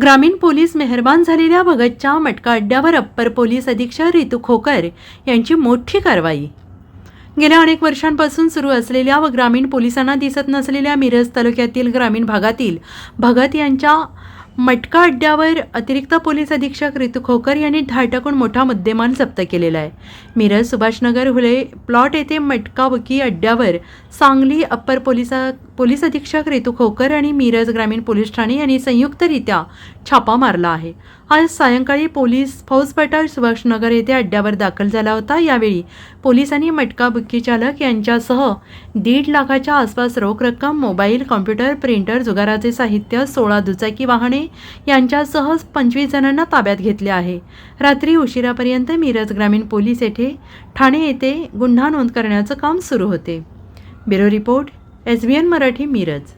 ग्रामीण पोलीस मेहरबान झालेल्या भगतच्या मटका अड्ड्यावर अप्पर पोलीस अधीक्षक रितू खोकर यांची मोठी कारवाई. गेल्या अनेक वर्षांपासून सुरू असलेल्या व ग्रामीण पोलिसांना दिसत नसलेल्या मिरज तालुक्यातील ग्रामीण भागातील भगत यांच्या मटका अड्ड्यावर अतिरिक्त पोलीस अधीक्षक रितू खोकर यांनी धाड मोठा मुद्देमाल जप्त केलेला आहे. मिरज सुभाषनगर हुले प्लॉट येथे मटका अड्ड्यावर सांगली अप्पर पोलिसा पोलीस अधीक्षक रितू खोकर आणि मिरज ग्रामीण पोलीस ठाणे यांनी संयुक्तरित्या छापा मारला आहे. आज सायंकाळी पोलीस फौजफाटा सुभाषनगर येथे अड्ड्यावर दाखल झाला होता. यावेळी पोलिसांनी मटका बुक्की चालक यांच्यासह दीड लाखाच्या आसपास रोख रक्कम मोबाईल कॉम्प्युटर प्रिंटर जुगाराचे साहित्य सोळा दुचाकी वाहने यांच्यासह पंचवीस जणांना ताब्यात घेतले आहे. रात्री उशिरापर्यंत मिरज ग्रामीण पोलीस येथे ठाणे येथे गुन्हा नोंद करण्याचं काम सुरू होते. Bureau report S B N Marathi Miraj.